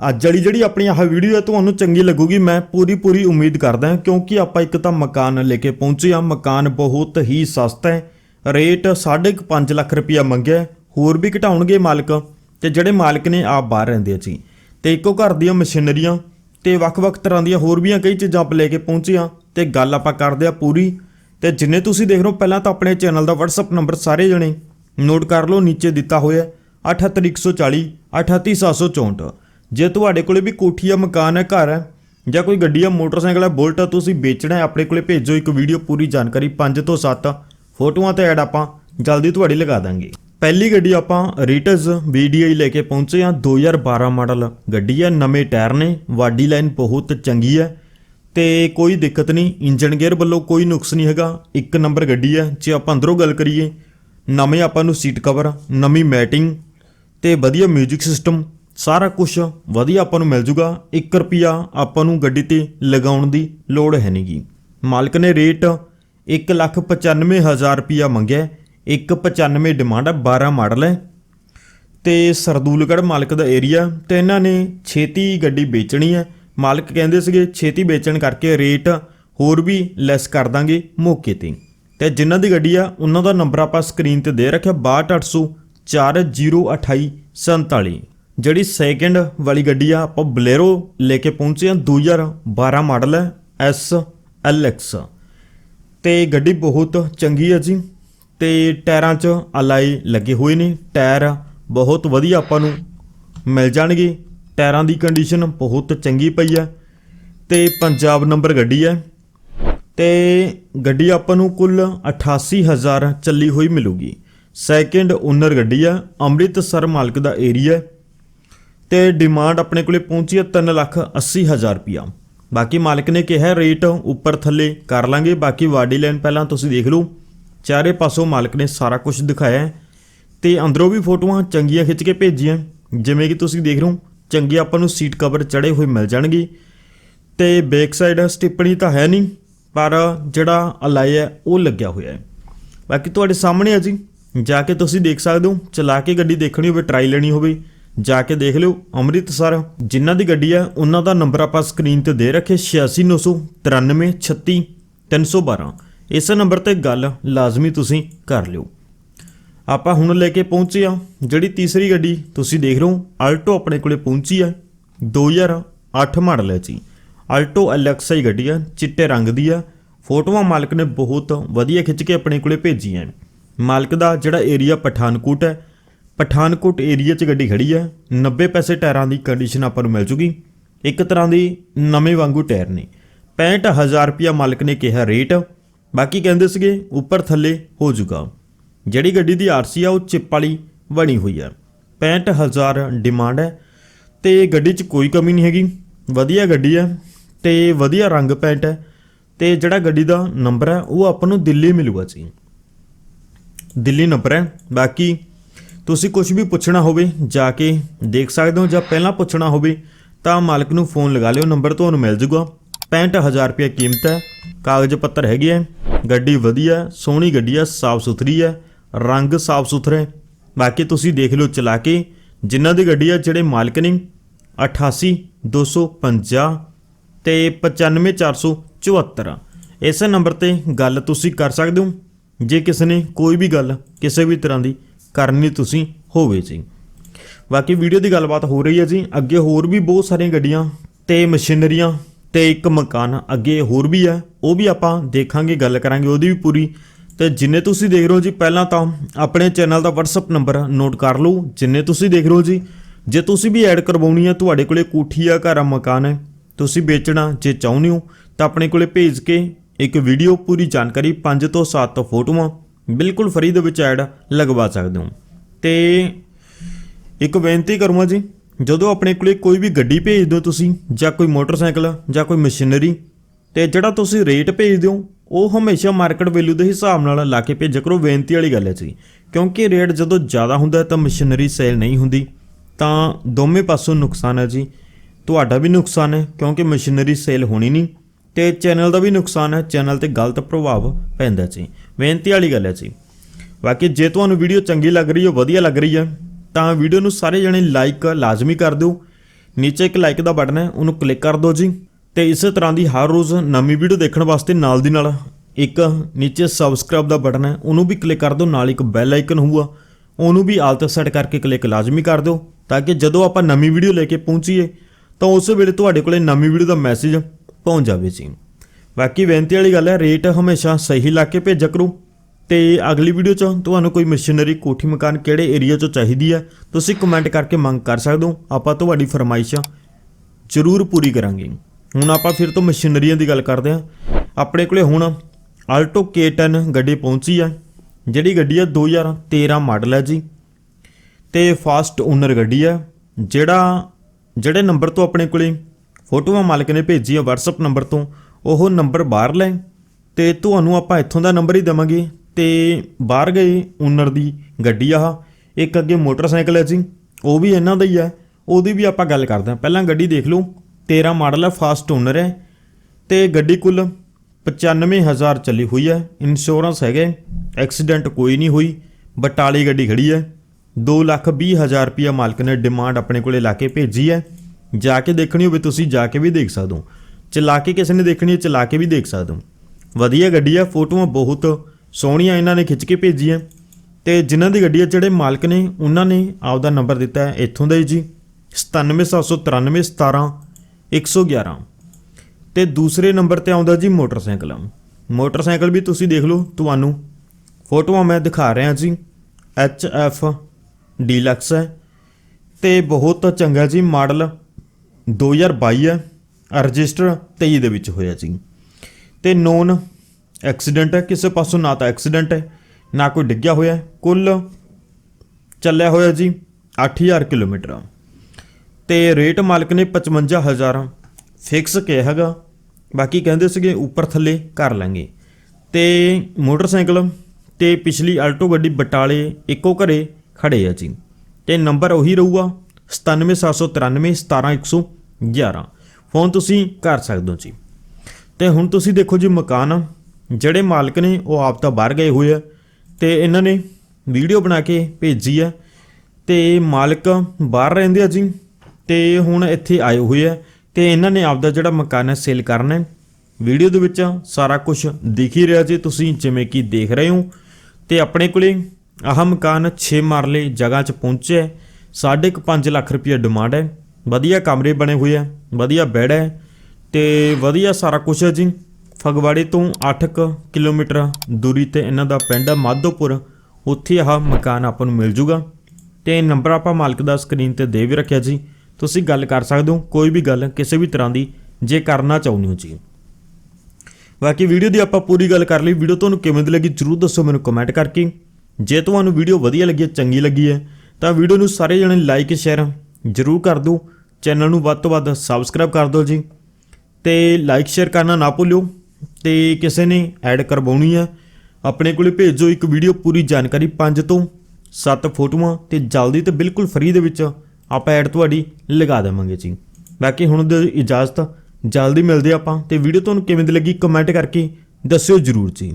ਅੱਜ ਵਾਲੀ ਜਿਹੜੀ ਆਪਣੀ ਆਹ ਵੀਡੀਓ ਹੈ ਤੁਹਾਨੂੰ ਚੰਗੀ ਲੱਗੂਗੀ, ਮੈਂ ਪੂਰੀ ਪੂਰੀ ਉਮੀਦ ਕਰਦਾ ਹਾਂ, ਕਿਉਂਕਿ ਆਪਾਂ ਇੱਕ ਤਾਂ ਮਕਾਨ ਲੈ ਕੇ ਪਹੁੰਚੇ ਹਾਂ, ਮਕਾਨ ਬਹੁਤ ਹੀ ਸਸਤਾ ਹੈ, ਰੇਟ 5.5 ਲੱਖ ਰੁਪਇਆ ਮੰਗਿਆ ਹੋਰ ਵੀ ਘਟਾਉਣਗੇ ਮਾਲਕ, ਤੇ ਜਿਹੜੇ ਮਾਲਕ ਨੇ ਆਪ ਬਾਹਰ ਰਹਿੰਦੇ ਆ ਜੀ। ਤੇ ਇੱਕੋ ਘਰ ਦੀਆਂ ਮਸ਼ੀਨਰੀਆਂ, ਤੇ ਵੱਖ-ਵੱਖ ਤਰ੍ਹਾਂ ਦੀਆਂ ਹੋਰ ਵੀ ਕਈ ਚੀਜ਼ਾਂ ਆਪ ਲੈ ਕੇ ਪਹੁੰਚੇ ਹਾਂ, ਤੇ ਗੱਲ ਆਪਾਂ ਕਰਦੇ ਆ ਪੂਰੀ। ਤੇ ਜਿੰਨੇ ਤੁਸੀਂ ਦੇਖ ਰਹੇ ਹੋ, ਪਹਿਲਾਂ ਤਾਂ ਆਪਣੇ ਚੈਨਲ ਦਾ WhatsApp ਨੰਬਰ ਸਾਰੇ ਜਣੇ ਨੋਟ ਕਰ ਲਓ, ਨੀਚੇ ਦਿੱਤਾ ਹੋਇਆ ਹੈ 78140 38764 ਜੇ ਤੁਹਾਡੇ ਕੋਲੇ ਵੀ ਕੋਠੀ ਆ ਮਕਾਨ ਹੈ, ਘਰ ਹੈ, ਜਾਂ ਕੋਈ ਗੱਡੀ ਆ ਮੋਟਰਸਾਈਕਲ ਹੈ, ਬੁਲਟ ਆ ਤੁਸੀਂ ਵੇਚਣਾ ਹੈ, ਆਪਣੇ ਕੋਲੇ ਭੇਜੋ ਇੱਕ ਵੀਡੀਓ ਪੂਰੀ ਜਾਣਕਾਰੀ 5 ਤੋਂ 7 ਫੋਟੋਆਂ ਤੇ ਐਡ ਆਪਾਂ ਜਲਦੀ ਤੁਹਾਡੀ ਲਗਾ ਦਾਂਗੇ। ਪਹਿਲੀ ਗੱਡੀ ਆਪਾਂ ਰੀਟਸ VDI ਲੈ ਕੇ ਪਹੁੰਚੇ ਆ 2012 ਮਾਡਲ ਗੱਡੀ ਹੈ, ਨਵੇਂ ਟਾਇਰ ਨੇ ਵਾਡੀ ਲਾਈਨ ਬਹੁਤ ਚੰਗੀ ਹੈ, ਤੇ ਕੋਈ ਦਿੱਕਤ ਨਹੀਂ ਇੰਜਨ ਗੇਅਰ ਵੱਲੋਂ ਕੋਈ ਨੁਕਸ ਨਹੀਂ ਹੈਗਾ, ਇੱਕ ਨੰਬਰ ਗੱਡੀ ਹੈ, ਜੇ ਆਪਾਂ ਅੰਦਰੋਂ ਗੱਲ ਕਰੀਏ, ਨਵੇਂ ਆਪਾਂ ਨੂੰ ਸੀਟ ਕਵਰ ਨਵੀਂ ਮੈਟਿੰਗ ਤੇ ਵਧੀਆ 뮤직 ਸਿਸਟਮ ਸਾਰਾ ਕੁਝ ਵਧੀਆ ਆਪਾਂ ਨੂੰ ਮਿਲ ਜੂਗਾ। 1 ਰੁਪਿਆ ਆਪਾਂ ਨੂੰ ਗੱਡੀ ਤੇ ਲਗਾਉਣ ਦੀ ਲੋੜ ਹੈ ਨਹੀਂਗੀ ਮਾਲਕ ਨੇ ਰੇਟ 195000 ਰੁਪਿਆ ਮੰਗਿਆ। ਹੈ। 195 ਡਿਮਾਂਡ ਹੈ 12 ਮਾਡਲ ਹੈ। ਤੇ ਸਰਦੂਲਗੜ੍ਹ ਮਾਲਕ ਦਾ ਏਰੀਆ, ਤੇ ਇਹਨਾਂ ਨੇ ਛੇਤੀ ਗੱਡੀ ਵੇਚਣੀ ਹੈ। ਮਾਲਕ ਕਹਿੰਦੇ ਸੀਗੇ, ਛੇਤੀ ਵੇਚਣ ਕਰਕੇ ਰੇਟ ਹੋਰ ਵੀ ਲੈਸ ਕਰ ਦਾਂਗੇ ਮੌਕੇ ਤੇ। ਤੇ ਜਿਨ੍ਹਾਂ ਦੀ ਗੱਡੀ ਆ, ਉਹਨਾਂ ਦਾ ਨੰਬਰ ਆਪਾਂ ਸਕਰੀਨ ਤੇ ਦੇ ਰੱਖਿਆ 62800 402847 ਜਿਹੜੀ ਸੈਕਿੰਡ ਵਾਲੀ ਗੱਡੀ ਆ, ਆਪਾਂ ਬਲੇਰੋ ਲੈ ਕੇ ਪਹੁੰਚੇ ਆ 2012 ਮਾਡਲ ਹੈ ਐਸ ਐਲ ਐਕਸ। ਤੇ ਗੱਡੀ ਬਹੁਤ ਚੰਗੀ ਹੈ ਜੀ, ਤੇ ਟਾਇਰਾਂ 'ਚ ਅਲਾਈ ਲੱਗੇ ਹੋਏ ਨੇ, ਟਾਇਰ ਬਹੁਤ ਵਧੀਆ ਆਪਾਂ ਨੂੰ ਮਿਲ ਜਾਣਗੇ। ਟਾਇਰਾਂ ਦੀ ਕੰਡੀਸ਼ਨ ਬਹੁਤ ਚੰਗੀ ਪਈ ਹੈ ਤੇ ਪੰਜਾਬ ਨੰਬਰ ਗੱਡੀ ਹੈ ਤੇ ਗੱਡੀ ਆਪਾਂ ਨੂੰ ਕੁੱਲ 88000 ਚੱਲੀ ਹੋਈ ਮਿਲੂਗੀ। ਸੈਕਿੰਡ ਓਨਰ ਗੱਡੀ ਆ, ਅੰਮ੍ਰਿਤਸਰ ਮਾਲਕ ਦਾ ਏਰੀਆ ਤੇ ਡਿਮਾਂਡ ਆਪਣੇ ਕੋਲੇ ਪਹੁੰਚੀ ਹੈ 3 ਲੱਖ 80 ਹਜ਼ਾਰ ਰੁਪਿਆ ਬਾਕੀ ਮਾਲਕ ਨੇ ਕਿਹਾ ਰੇਟ ਉੱਪਰ ਥੱਲੇ ਕਰ ਲਾਂਗੇ, ਬਾਕੀ ਵਾਡੀ ਲਾਈਨ ਪਹਿਲਾਂ ਤੁਸੀਂ ਦੇਖ ਲਓ। ਚਾਰੇ ਪਾਸੋਂ ਮਾਲਕ ਨੇ ਸਾਰਾ ਕੁਝ ਦਿਖਾਇਆ ਹੈ ਤੇ ਅੰਦਰੋਂ ਵੀ ਫੋਟੋਆਂ ਚੰਗੀਆਂ ਖਿੱਚ ਕੇ ਭੇਜੀਆਂ। ਜਿਵੇਂ ਕਿ ਤੁਸੀਂ ਦੇਖ ਰਹੇ ਹੋ, ਚੰਗੇ ਆਪਾਂ ਨੂੰ ਸੀਟ ਕਵਰ ਚੜੇ ਹੋਏ ਮਿਲ ਜਾਣਗੇ। ਤੇ ਬੈਕ ਸਾਈਡ ਸਟਿੱਪਣੀ ਤਾਂ ਹੈ ਨਹੀਂ, ਪਰ ਜਿਹੜਾ ਅਲਾਈ ਹੈ, ਉਹ ਲੱਗਿਆ ਹੋਇਆ ਹੈ। ਬਾਕੀ ਤੁਹਾਡੇ ਸਾਹਮਣੇ ਆ ਜੀ, ਜਾ ਕੇ ਤੁਸੀਂ ਦੇਖ ਸਕਦੇ ਹੋ, ਚਲਾ ਕੇ ਗੱਡੀ ਦੇਖਣੀ ਹੋਵੇ, ਟਰਾਈ ਲੈਣੀ ਹੋਵੇ। ਜਾ ਕੇ ਦੇਖ ਲਿਓ। ਅੰਮ੍ਰਿਤਸਰ, ਜਿਨ੍ਹਾਂ ਦੀ ਗੱਡੀ ਆ, ਉਹਨਾਂ ਦਾ ਨੰਬਰ ਆਪਾਂ ਸਕਰੀਨ ਤੇ ਦੇ ਰੱਖੇ 8699936312 ਇਸ ਨੰਬਰ ਤੇ ਗੱਲ ਲਾਜ਼ਮੀ ਤੁਸੀਂ ਕਰ ਲਿਓ। ਆਪਾਂ ਹੁਣ ਲੈ ਕੇ ਪਹੁੰਚੇ ਆ ਜਿਹੜੀ ਤੀਸਰੀ ਗੱਡੀ ਤੁਸੀਂ ਦੇਖ ਰਹੇ ਹੋ ਆਲਟੋ ਆਪਣੇ ਕੋਲੇ ਪਹੁੰਚੀ ਆ 2008 ਮਾਡਲ ਹੈ ਜੀ। ਆਲਟੋ ਐਲਐਕਸਆਈ ਗੱਡੀ ਆ, ਚਿੱਟੇ ਰੰਗ ਦੀ ਆ। ਫੋਟੋਆਂ ਮਾਲਕ ਨੇ ਬਹੁਤ ਵਧੀਆ ਖਿੱਚ ਕੇ ਆਪਣੇ ਕੋਲੇ ਭੇਜੀਆਂ ਮਾਲਕ ਦਾ ਜਿਹੜਾ ਏਰੀਆ ਪਠਾਨਕੋਟ ਹੈ ਪਠਾਨਕੋਟ ਏਰੀਆ 'ਚ ਗੱਡੀ ਖੜੀ ਹੈ 90 ਪੈਸੇ ਟਾਇਰਾਂ ਦੀ ਕੰਡੀਸ਼ਨ ਆਪਾਂ ਨੂੰ ਮਿਲ ਜੂਗੀ। ਇੱਕ ਤਰ੍ਹਾਂ ਦੀ ਨਵੇਂ ਵਾਂਗੂ ਟਾਇਰ ਨੇ। 65000 ਰੁਪਿਆ ਮਾਲਕ ਨੇ ਕਿਹਾ ਰੇਟ ਬਾਕੀ ਕਹਿੰਦੇ ਸੀਗੇ ਉੱਪਰ ਥੱਲੇ ਹੋ ਜੂਗਾ। ਜਿਹੜੀ ਗੱਡੀ ਦੀ ਆਰਸੀ ਆ, ਉਹ ਚਿੱਪ ਵਾਲੀ ਬਣੀ ਹੋਈ ਹੈ 65000 ਡਿਮਾਂਡ ਹੈ, ਤੇ ਗੱਡੀ 'ਚ ਕੋਈ ਕਮੀ ਨਹੀਂ ਹੈਗੀ। ਵਧੀਆ ਗੱਡੀ ਹੈ ਤੇ ਵਧੀਆ ਰੰਗ ਪੈਂਟ ਹੈ, ਤੇ ਜਿਹੜਾ ਗੱਡੀ ਦਾ ਨੰਬਰ ਹੈ, ਉਹ ਆਪਾਂ ਨੂੰ ਦਿੱਲੀ ਮਿਲੂਗਾ ਜੀ। ਦਿੱਲੀ ਨੰਬਰ ਹੈ, ਬਾਕੀ ਤੁਸੀਂ ਕੁਝ ਵੀ ਪੁੱਛਣਾ ਹੋਵੇ, ਜਾ ਕੇ ਦੇਖ ਸਕਦੇ ਹੋ ਜਾਂ ਪਹਿਲਾਂ ਪੁੱਛਣਾ ਹੋਵੇ, ਤਾਂ ਮਾਲਕ ਨੂੰ ਫੋਨ ਲਗਾ ਲਿਓ, ਨੰਬਰ ਤੁਹਾਨੂੰ ਮਿਲ ਜੂਗਾ। 65000 ਰੁਪਏ ਕੀਮਤ ਹੈ, ਕਾਗਜ਼ ਪੱਤਰ ਹੈਗੇ ਹੈ, ਗੱਡੀ ਵਧੀਆ ਸੋਹਣੀ ਗੱਡੀ ਆ ਸਾਫ਼ ਸੁਥਰੀ ਹੈ, ਰੰਗ ਸਾਫ਼ ਸੁਥਰਾ ਹੈ। ਬਾਕੀ ਤੁਸੀਂ ਦੇਖ ਲਿਓ ਚਲਾ ਕੇ, ਜਿਨ੍ਹਾਂ ਦੀ ਗੱਡੀ ਆ ਜਿਹੜੇ ਮਾਲਕ ਨੇ 88250 ਤੇ 95474 ਇਸ ਨੰਬਰ ਤੇ ਗੱਲ ਤੁਸੀਂ ਕਰ ਸਕਦੇ ਹੋ, ਜੇ ਕਿਸੇ ਨੇ ਕੋਈ ਵੀ ਗੱਲ ਕਿਸੇ ਵੀ ਤਰ੍ਹਾਂ ਦੀ ਕਰਨੀ ਤੁਸੀਂ ਹੋਵੇ ਜੀ। ਬਾਕੀ ਵੀਡੀਓ ਦੀ ਗੱਲਬਾਤ ਹੋ ਰਹੀ ਹੈ ਜੀ। ਅੱਗੇ ਹੋਰ ਵੀ ਬਹੁਤ ਸਾਰੀਆਂ ਗੱਡੀਆਂ ਤੇ ਮਸ਼ੀਨਰੀਆਂ ਤੇ ਇੱਕ ਮਕਾਨ ਅੱਗੇ ਹੋਰ ਵੀ ਹੈ, ਉਹ ਵੀ ਆਪਾਂ ਦੇਖਾਂਗੇ, ਗੱਲ ਕਰਾਂਗੇ ਉਹਦੀ ਵੀ ਪੂਰੀ। ਤੇ ਜਿੰਨੇ ਤੁਸੀਂ ਦੇਖ ਰਹੇ ਹੋ ਜੀ, ਪਹਿਲਾਂ ਤਾਂ ਆਪਣੇ ਚੈਨਲ ਦਾ WhatsApp ਨੰਬਰ ਨੋਟ ਕਰ ਲਓ। ਜਿੰਨੇ ਤੁਸੀਂ ਦੇਖ ਰਹੇ ਹੋ ਜੀ, ਜੇ ਤੁਸੀਂ ਵੀ ਐਡ ਕਰਵਾਉਣੀ ਹੈ, ਤੁਹਾਡੇ ਕੋਲੇ ਕੋਠੀ ਆ ਘਰ ਆ, ਮਕਾਨ ਹੈ, ਤੁਸੀਂ ਵੇਚਣਾ, ਜੇ ਚਾਹੁੰਦੇ ਹੋ ਤਾਂ ਆਪਣੇ ਕੋਲੇ ਭੇਜ ਕੇ ਇੱਕ ਵੀਡੀਓ ਪੂਰੀ ਜਾਣਕਾਰੀ 5 ਤੋਂ 7 ਫੋਟੋਆਂ ਬਿਲਕੁਲ ਫਰੀ ਦੇ ਵਿੱਚ ਐਡ ਲਗਵਾ ਸਕਦੇ ਹੋ। ਤੇ ਇੱਕ ਬੇਨਤੀ ਕਰੂੰਗਾ ਜੀ, ਜਦੋਂ ਆਪਣੇ ਕੋਲੇ ਕੋਈ ਵੀ ਗੱਡੀ ਭੇਜ ਦਿਓ ਤੁਸੀਂ, ਜਾਂ ਕੋਈ ਮੋਟਰਸਾਈਕਲ, ਜਾਂ ਕੋਈ ਮਸ਼ੀਨਰੀ, ਤੇ ਜਿਹੜਾ ਤੁਸੀਂ ਰੇਟ ਭੇਜ ਦਿਓ, ਉਹ ਹਮੇਸ਼ਾ ਮਾਰਕੀਟ ਵੈਲਿਊ ਦੇ ਹਿਸਾਬ ਨਾਲ ਲਾ ਕੇ ਭੇਜਿਆ ਕਰੋ। ਬੇਨਤੀ ਵਾਲੀ ਗੱਲ ਹੈ ਜੀ, ਕਿਉਂਕਿ ਰੇਟ ਜਦੋਂ ਜ਼ਿਆਦਾ ਹੁੰਦਾ ਤਾਂ ਮਸ਼ੀਨਰੀ ਸੇਲ ਨਹੀਂ ਹੁੰਦੀ, ਤਾਂ ਦੋਵੇਂ ਪਾਸੋਂ ਨੁਕਸਾਨ ਹੈ ਜੀ। ਤੁਹਾਡਾ ਵੀ ਨੁਕਸਾਨ ਹੈ, ਕਿਉਂਕਿ ਮਸ਼ੀਨਰੀ ਸੇਲ ਹੋਣੀ ਨਹੀਂ। ਤੇ ਚੈਨਲ ਦਾ ਵੀ ਨੁਕਸਾਨ ਹੈ, ਚੈਨਲ ਤੇ ਗਲਤ ਪ੍ਰਭਾਵ ਪੈਂਦਾ ਜੀ। ਬੇਨਤੀ ਵਾਲੀ ਗੱਲ ਹੈ ਜੀ। ਬਾਕੀ ਜੇ ਤੁਹਾਨੂੰ ਵੀਡੀਓ ਚੰਗੀ ਲੱਗ ਰਹੀ ਹੈ, ਵਧੀਆ ਲੱਗ ਰਹੀ ਹੈ, ਤਾਂ ਵੀਡੀਓ ਨੂੰ ਸਾਰੇ ਜਣੇ ਲਾਈਕ ਲਾਜ਼ਮੀ ਕਰ ਦਿਓ। ਨੀਚੇ ਇੱਕ ਲਾਈਕ ਦਾ ਬਟਨ ਹੈ, ਉਹਨੂੰ ਕਲਿੱਕ ਕਰ ਦਿਓ ਜੀ। ਤੇ ਇਸੇ ਤਰ੍ਹਾਂ ਦੀ ਹਰ ਰੋਜ਼ ਨਵੀਂ ਵੀਡੀਓ ਦੇਖਣ ਵਾਸਤੇ ਨਾਲ ਦੀ ਨਾਲ ਇੱਕ ਨੀਚੇ ਸਬਸਕ੍ਰਾਈਬ ਦਾ ਬਟਨ ਹੈ, ਉਹਨੂੰ ਵੀ ਕਲਿੱਕ ਕਰ ਦਿਓ, ਨਾਲ ਇੱਕ ਬੈਲ ਆਈਕਨ ਹੋਊਗਾ, ਉਹਨੂੰ ਵੀ ਆਲ ਤੱਕ ਸੈੱਟ ਕਰਕੇ ਕਲਿੱਕ ਲਾਜ਼ਮੀ ਕਰ ਦਿਓ, ਤਾਂ ਕਿ ਜਦੋਂ ਆਪਾਂ ਨਵੀਂ ਵੀਡੀਓ ਲੈ ਕੇ ਪਹੁੰਚੀਏ, ਤਾਂ ਉਸ ਵੇਲੇ ਤੁਹਾਡੇ ਕੋਲੇ ਨਵੀਂ ਵੀਡੀਓ ਦਾ ਮੈਸੇਜ ਪਹੁੰਚ ਜਾਵੇ ਜੀ ਬਾਕੀ ਬੇਨਤੀ ਵਾਲੀ ਗੱਲ ਹੈ ਰੇਟ ਹਮੇਸ਼ਾ ਸਹੀ ਲਾ ਕੇ ਭੇਜਿਆ ਕਰੋ। ਤੇ ਅਗਲੀ ਵੀਡੀਓ 'ਚ ਤੁਹਾਨੂੰ ਕੋਈ ਮਸ਼ੀਨਰੀ ਕੋਠੀ ਮਕਾਨ ਕਿਹੜੇ ਏਰੀਆ 'ਚ ਚਾਹੀਦੀ ਹੈ, ਤੁਸੀਂ ਕਮੈਂਟ ਕਰਕੇ ਮੰਗ ਕਰ ਸਕਦੇ ਹੋ। ਆਪਾਂ ਤੁਹਾਡੀ ਫਰਮਾਇਸ਼ ਜ਼ਰੂਰ ਪੂਰੀ ਕਰਾਂਗੇ। ਹੁਣ ਆਪਾਂ ਫਿਰ ਤੋਂ ਮਸ਼ੀਨਰੀਆਂ ਦੀ ਗੱਲ ਕਰਦੇ ਹਾਂ। ਆਪਣੇ ਕੋਲੇ ਹੁਣ ਆਲਟੋ K10 ਗੱਡੀ ਪਹੁੰਚੀ ਹੈ ਜਿਹੜੀ ਗੱਡੀ ਹੈ 2013 ਮਾਡਲ ਹੈ ਜੀ। ਤੇ ਫਾਸਟ ਓਨਰ ਗੱਡੀ ਹੈ ਜਿਹੜਾ ਜਿਹੜੇ ਨੰਬਰ ਤੋਂ ਆਪਣੇ ਕੋਲੇ ਫੋਟੋਆਂ ਮਾਲਕ ਨੇ ਭੇਜੀ ਆ WhatsApp ਨੰਬਰ ਤੋਂ। ਉਹ ਨੰਬਰ ਬਾਹਰ ਲੈ ਤੇ ਤੁਹਾਨੂੰ ਆਪਾਂ ਇੱਥੋਂ ਦਾ ਨੰਬਰ ਹੀ ਦੇਵਾਂਗੇ। ਤੇ ਬਾਹਰ ਗਏ ਓਨਰ ਦੀ ਗੱਡੀ ਆਹ, ਇੱਕ ਅੱਗੇ ਮੋਟਰਸਾਈਕਲ ਹੈ ਜੀ, ਉਹ ਵੀ ਇਹਨਾਂ ਦਾ ਹੀ ਹੈ। ਉਹਦੀ ਵੀ ਆਪਾਂ ਗੱਲ ਕਰਦੇ ਹਾਂ। ਪਹਿਲਾਂ ਗੱਡੀ ਦੇਖ ਲਓ 13 ਮਾਡਲ ਹੈ ਫਾਸਟ ਓਨਰ ਹੈ। ਤੇ ਗੱਡੀ ਕੁੱਲ 95000 ਚੱਲੀ ਹੋਈ ਹੈ। ਇੰਸ਼ੋਰੈਂਸ ਹੈਗੇ ਐਕਸੀਡੈਂਟ ਕੋਈ ਨਹੀਂ ਹੋਈ। ਬਟਾਲੀ ਗੱਡੀ ਖੜੀ ਹੈ। 220000 ਰੁਪਿਆ ਮਾਲਕ ਨੇ ਡਿਮਾਂਡ ਆਪਣੇ ਕੋਲੇ ਲਾ ਕੇ ਭੇਜੀ ਹੈ। ਜਾ ਕੇ ਦੇਖਣੀ ਹੋਵੇ, ਤੁਸੀਂ ਜਾ ਕੇ ਵੀ ਦੇਖ ਸਕਦੇ ਹੋ। ਚਲਾ ਕੇ ਕਿਸੇ ਨੇ ਦੇਖਣੀ ਹੈ, ਚਲਾ ਕੇ ਵੀ ਦੇਖ ਸਕਦੇ ਹੋ। ਵਧੀਆ ਗੱਡੀ ਆ ਫੋਟੋਆਂ ਬਹੁਤ ਸੋਹਣੀਆਂ ਇਹਨਾਂ ਨੇ ਖਿੱਚ ਕੇ ਭੇਜੀਆਂ। ਤੇ ਜਿਨ੍ਹਾਂ ਦੀ ਗੱਡੀ ਹੈ ਜਿਹੜੇ ਮਾਲਕ ਨੇ, ਉਹਨਾਂ ਨੇ ਆਪਦਾ ਨੰਬਰ ਦਿੱਤਾ ਹੈ ਇੱਥੋਂ ਦਾ ਹੀ ਜੀ। 97793 111 ਤੇ ਦੂਸਰੇ ਨੰਬਰ ਤੇ ਆਉਂਦਾ ਜੀ ਮੋਟਰਸਾਈਕਲ। ਮੋਟਰਸਾਈਕਲ ਵੀ ਤੁਸੀਂ ਦੇਖ ਲਓ, ਤੁਹਾਨੂੰ ਫੋਟੋਆਂ ਮੈਂ ਦਿਖਾ ਰਿਹਾ ਜੀ। ਐਚ ਐਫ ਡੀਲਕਸ ਹੈ। ਤੇ ਬਹੁਤ ਚੰਗਾ ਜੀ ਮਾਡਲ। 2022 ਹੈ ਰਜਿਸਟਰ 23 ਦੇ ਵਿੱਚ ਹੋਇਆ ਜੀ ਤੇ ਨੋਨ ਐਕਸੀਡੈਂਟ ਹੈ, ਕਿਸੇ ਪਾਸੋਂ ਨਾ ਤਾਂ ਐਕਸੀਡੈਂਟ ਹੈ, ਨਾ ਕੋਈ ਡਿੱਗਿਆ ਹੋਇਆ ਕੁੱਲ ਚੱਲਿਆ ਹੋਇਆ ਜੀ 8000 ਕਿਲੋਮੀਟਰ। ਤੇ ਰੇਟ ਮਾਲਕ ਨੇ 55000 ਫਿਕਸ ਕਿਹਾ ਹੈਗਾ, ਬਾਕੀ ਕਹਿੰਦੇ ਸੀਗੇ ਉੱਪਰ ਥੱਲੇ ਕਰ ਲਾਂਗੇ। ਤੇ ਮੋਟਰਸਾਈਕਲ ਤੇ ਪਿਛਲੀ ਆਲਟੋ ਗੱਡੀ ਬਟਾਲੇ ਇੱਕੋ ਘਰੇ ਖੜੇ ਆ ਜੀ। ਤੇ ਨੰਬਰ ਉਹੀ ਰਹੂਗਾ 97793 17111 ਫੋਨ ਤੁਸੀਂ ਕਰ ਸਕਦੇ ਹੋ ਜੀ। ਤੇ ਹੁਣ ਤੁਸੀਂ ਦੇਖੋ ਜੀ ਮਕਾਨ, ਜਿਹੜੇ ਮਾਲਕ ਨੇ ਉਹ ਆਪ ਤਾਂ ਬਾਹਰ ਗਏ ਹੋਏ ਆ ਤੇ ਇਹਨਾਂ ਨੇ ਵੀਡੀਓ ਬਣਾ ਕੇ ਭੇਜੀ ਆ ਤੇ ਮਾਲਕ ਬਾਹਰ ਰਹਿੰਦੇ ਆ ਜੀ ਤੇ ਹੁਣ ਇੱਥੇ ਆਏ ਹੋਏ ਆ ਤੇ ਇਹਨਾਂ ਨੇ ਆਪਦਾ ਜਿਹੜਾ ਮਕਾਨ ਹੈ ਸੇਲ ਕਰਨਾ ਹੈ। ਵੀਡੀਓ ਦੇ ਵਿੱਚ ਸਾਰਾ ਕੁਝ ਦਿਖ ਹੀ ਰਿਹਾ ਜੀ। ਤੁਸੀਂ ਜਿਵੇਂ ਕਿ ਦੇਖ ਰਹੇ ਹੋ ਤੇ ਆਪਣੇ ਕੋਲੇ ਆਹ ਮਕਾਨ 6 ਮਰਲੇ ਜਗ੍ਹਾ 'ਚ ਪਹੁੰਚਿਆ ਸਾਢੇ ਕੁ 5 ਲੱਖ ਰੁਪਏ ਡਿਮਾਂਡ ਹੈ। ਵਧੀਆ ਕਮਰੇ ਬਣੇ ਹੋਏ ਆ, ਵਧੀਆ ਬੈੱਡ ਹੈ ਤੇ ਵਧੀਆ ਸਾਰਾ ਕੁਝ ਹੈ ਜੀ। ਫਗਵਾੜੇ ਤੋਂ 8 ਕੁ ਕਿਲੋਮੀਟਰ ਦੂਰੀ ਤੇ ਇਹਨਾਂ ਦਾ ਪਿੰਡ ਹੈ, ਮਾਧੋਪੁਰ। ਉੱਥੇ ਆਹ ਮਕਾਨ ਆਪਾਂ ਨੂੰ ਮਿਲ ਜੂਗਾ। ਤੇ ਨੰਬਰ ਆਪਾਂ ਮਾਲਕ ਦਾ ਸਕਰੀਨ ਤੇ ਦੇ ਵੀ ਰੱਖਿਆ ਜੀ। ਤੁਸੀਂ ਗੱਲ ਕਰ ਸਕਦੇ ਹੋ, ਕੋਈ ਵੀ ਗੱਲ ਕਿਸੇ ਵੀ ਤਰ੍ਹਾਂ ਦੀ ਜੇ ਕਰਨਾ ਚਾਹੁੰਦੇ ਹੋ ਜੀ। ਬਾਕੀ ਵੀਡੀਓ ਦੀ ਆਪਾਂ ਪੂਰੀ ਗੱਲ ਕਰ ਲਈ। ਵੀਡੀਓ ਤੁਹਾਨੂੰ ਕਿਵੇਂ ਦੀ ਲੱਗੀ ਜਰੂਰ ਦੱਸੋ ਮੈਨੂੰ ਕਮੈਂਟ ਕਰਕੇ। ਜੇ ਤੁਹਾਨੂੰ ਵੀਡੀਓ ਵਧੀਆ ਲੱਗੀ ਹੈ, ਚੰਗੀ ਲੱਗੀ ਹੈ ਤਾਂ ਵੀਡੀਓ ਨੂੰ ਸਾਰੇ ਜਣੇ ਲਾਈਕ ਸ਼ੇਅਰ ਜਰੂਰ ਕਰ ਦਿਓ। ਚੈਨਲ ਨੂੰ ਵੱਧ ਤੋਂ ਵੱਧ ਸਬਸਕ੍ਰਾਈਬ ਕਰ ਦਿਓ ਜੀ। ਤੇ ਲਾਈਕ ਸ਼ੇਅਰ ਕਰਨਾ ਨਾ ਭੁੱਲਿਓ। ਤੇ ਕਿਸੇ ਨੇ ਐਡ ਕਰਵਾਉਣੀ ਹੈ ਆਪਣੇ ਕੋਲੇ ਭੇਜੋ ਇੱਕ ਵੀਡੀਓ ਪੂਰੀ ਜਾਣਕਾਰੀ 5 ਤੋਂ 7 ਫੋਟੋਆਂ ਤੇ ਜਲਦੀ ਤੇ ਬਿਲਕੁਲ ਫ੍ਰੀ ਦੇ ਵਿੱਚ ਆਪਾਂ ਐਡ ਤੁਹਾਡੀ ਲਗਾ ਦੇਵਾਂਗੇ ਜੀ। ਬਾਕੀ ਹੁਣ ਦੀ ਇਜਾਜ਼ਤ, ਜਲਦੀ ਮਿਲਦੇ ਆਪਾਂ ਤੇ ਵੀਡੀਓ ਤੁਹਾਨੂੰ ਕਿਵੇਂ ਦੀ ਲੱਗੀ ਕਮੈਂਟ ਕਰਕੇ ਦੱਸਿਓ ਜਰੂਰ ਜੀ।